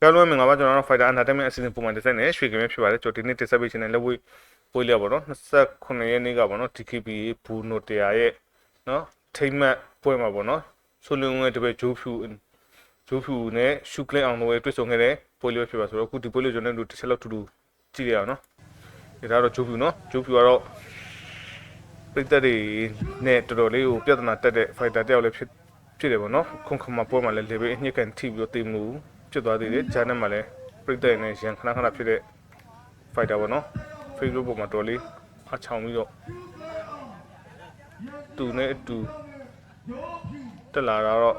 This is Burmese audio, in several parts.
ကြောက်လို့မင်္ဂလာပါကျွန်တော်တို့ Fighter Entertainment အစီအစဉ်ပုံမှန်တစ်ဆက်နဲ့ရွှေကင်းဖြစ်ပါတယ်ကျွန်တော်ဒီနေ့တစ်ဆက်ပေးခြင်းနဲ့လက်ဝဲပွေးလျော်ပါတော့29ရက်နေ့ကပေါ့နော် DKB ဘူနိုတရာရဲ့နော်ထိမ့်မှတ်ပွဲမှာပေါ့နော်ဆိုလုံရဲ့တပည့်ဂျိုးဖြူဂျိုးဖြူနဲ့ရှုကလင်းအောင်တို့ရဲ့တွေ့ဆုံခဲ့တဲ့ပွဲလေးဖြစ်ပါဆိုတော့အခုဒီပွဲလေးကျွန်တော်တို့တစ်ချက်လောက်တူတူကြည့်ရအောင်နော်ဒီဒါတော့ဂျိုးဖြူနော်ဂျိုးဖြူကတော့ပိတ်သက်တွေနဲ့တော်တော်လေးကိုပြဿနာတက်တဲ့ fighter တယောက်လည်းဖြစ်ဖြစ်တယ်ပေါ့နော်ခုန်ခမပွဲမှာလည်းလေဘေးအညစ်ကန်ထိပြီးတော့တေမှု ဖြစ်သွားသေးတယ်ဂျာနဲ့မှာလည်းပိတ်သက်နဲ့ရန်ခဏခဏဖြစ်တဲ့ fighter ပေါ့နော် Facebook ပေါ်မှာတော်လေးအချောင်ပြီးတော့သူနဲ့အတူတက်လာတာတော့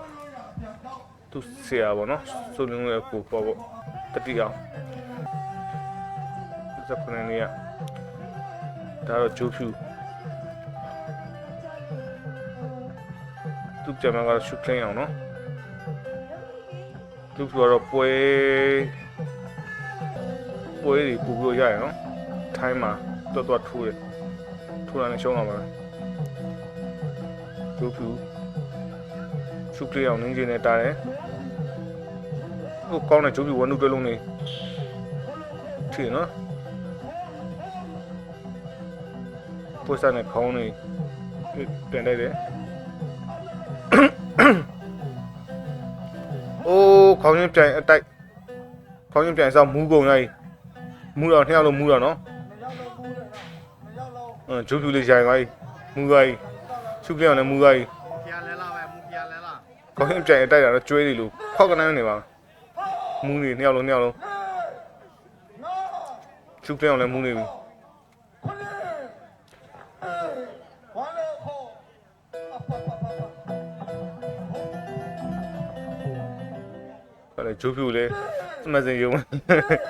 သူဆရာပေါ့နော်ဆိုလင်းရဲ့ကိုပေါ့ပေါ့တတိအောင်ဇက်ဖနနေရဒါတော့ဂျိုးဖြူသူကြမှာကတော့ရှုပ်ခင်းအောင်နော် သူကတော့ပွဲပွဲတွေပူပြီးတော့ရရနော်ထိုင်းမှာတော်တော်ထိုးတယ်ထိုးတာနဲ့ရှုံးအောင်ပါဒုဖြူရှုပ်ကြအောင်နင်းကျင်နေတာတယ်ဟိုကောင်းတဲ့ဂျိုးဖြူဝနုတွဲလုံးနေထီနော်ပိုစနဲ့ခေါင်းနေပြန်လိုက်တယ် ခေါင်းချင်းပြန်အတိုက်ခေါင်းချင်းပြန်ဆောင်မူးကုန်ရိုက်မူးတော့နှစ်ယောက်လုံးမူးတော့နော်အင်းဂျိုးဖြူလေးရိုင်သွားပြီမူသွားပြီရှုပ်ပြောင်းလည်းမူသွားပြီပြလဲလားပဲမူပြလဲလားခေါင်းပြိုင်တိုက်တာတော့ကျွေးတယ်လို့ခောက်ကနန်းနေပါမူနေနှစ်ယောက်လုံးနှစ်ယောက်လုံးရှုပ်ပြောင်းလည်းမူနေပြီ ဂျိုးဖြူလေးအမစင်ယုံနှစ်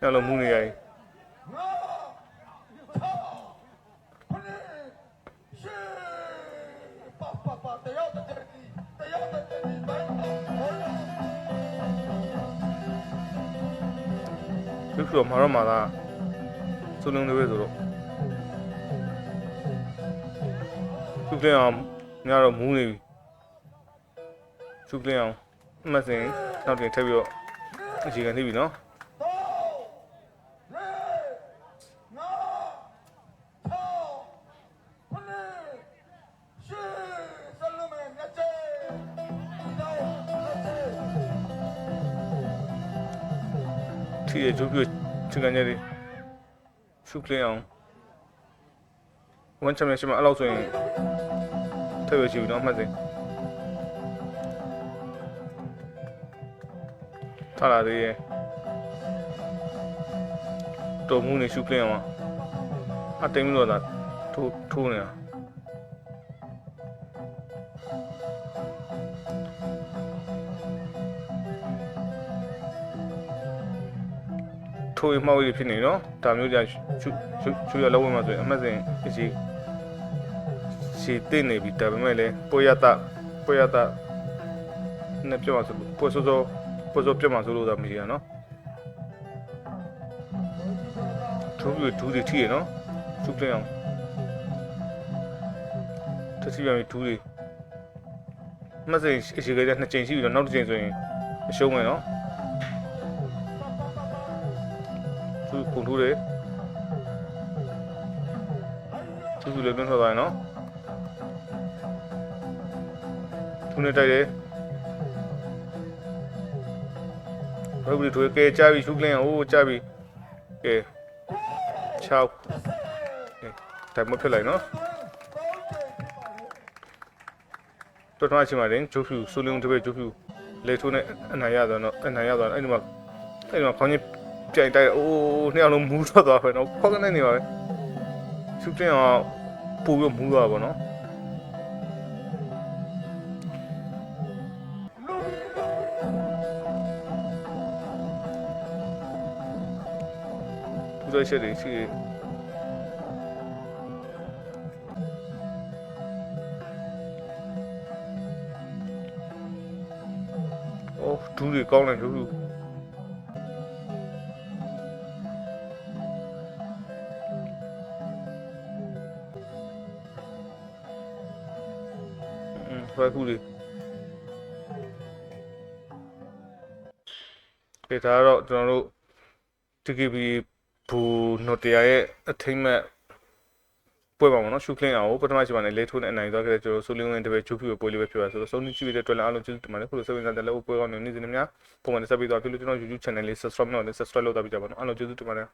ယောက်လုံးမူနေရပြီဖြူဖြူတော့မှာတော့မှာလားစုံလုံးတွေပဲဆိုတော့ဖြူကလင်းအောင်ညတော့မူးနေပြီ ဖြူကလင်းအောင်အမစင်နောက်တင်ထပ်ပြီးတော့အခြေခံနေပြီနော်ထီရဲ့ဂျိုးပြချင်ကန်ကြတယ်ဖြူကလင်းအောင်ဝန်ချမ်းမြေရှိမှာအဲ့လောက်ဆိုရင်ထပ်ပြီးကြည့်ပြီနော်အမစင် ထားလာသေးရဲ့တော်မှုနေရှုကလင်းအောင်အတိမ်လို့သာထိုးထိုးနေတာထိုးရမှောက်ရဖြစ်နေနော်ဒါမျိုးကြချူချူချူရလောက်ဝင်မှာဆိုရင်အမှတ်စဉ်အကြီးရှည်တင်နေပြီဒါပေမဲ့လည်းပွဲရတာပွဲရတာနဲ့ပြောမှာဆိုလို့ပွဲစောစော ပွဲစောပြတ်မှာဆိုလို့ဒါမရှိရနော်ထိုးပြီးဒူးတွေထိရနော်ချူပလင်းအောင်တစီပြန်ပြီးဒူးတွေအမှတ်စဉ်အရှိကလေးနှစ်ချိန်ရှိပြီတော့နောက်တစ်ချိန်ဆိုရင်အရှုံးမယ်နော်သူကုန်ထိုးတယ်သူသူလည်းတွန်းထွက်သွားရင်နော်သူနဲ့တိုက်တယ် ဘယ်လိုထွေးကဲကြပြီရှုကလင်းအိုးကြပြီကဲ6တိုင်မဖြစ်လိုက်နော်တော်တော်အချိန်မှာတင်ဂျိုးဖြူဆူလုံးတပည့်ဂျိုးဖြူလေထိုးနဲ့အနိုင်ရသွားတော့အနိုင်ရသွားတော့အဲ့ဒီမှာအဲ့ဒီမှာခေါင်းချင်းပြိုင်တိုက်အိုးနှစ်ယောက်လုံးမူးထွက်သွားပဲနော်ခေါက်ကနေနေပါပဲရှုပ်တင်အောင်ပူပြီးမူးသွားပါတော့ သူတို့ချက်တွေရှိအော်ဒူးတွေကောင်းတယ်ဒူးဒူးอืมဆွဲခုလေးကဲဒါကတော့ကျွန်တော်တို့ TKB ဘူနိုတယာရဲ့အထိမ့်မဲ့ပွဲပါပေါ့နော်ရှုခလင်းအောင်ကိုပထမရှိပါနဲ့လေထိုးနဲ့အနိုင်သွားခဲ့တဲ့ကျွန်တော်ဆိုလင်းဝင်တပည့်ချူဖီကိုပွဲလေးပဲဖြစ်ပါဆိုတော့စုံနေကြည့်ပြီးတဲ့အတွက်လည်းအားလုံးကျေးဇူးတင်ပါတယ်ခုလိုစိတ်ဝင်စားတဲ့လည်းပွဲကောင်းနေနေစနေများပုံမှန်တက်ပြီးတော့ပြုလို့ကျွန်တော် YouTube channel လေး subscribe လုပ်နေ subscribe လုပ်တော့ပြကြပါတော့အားလုံးကျေးဇူးတင်ပါတယ်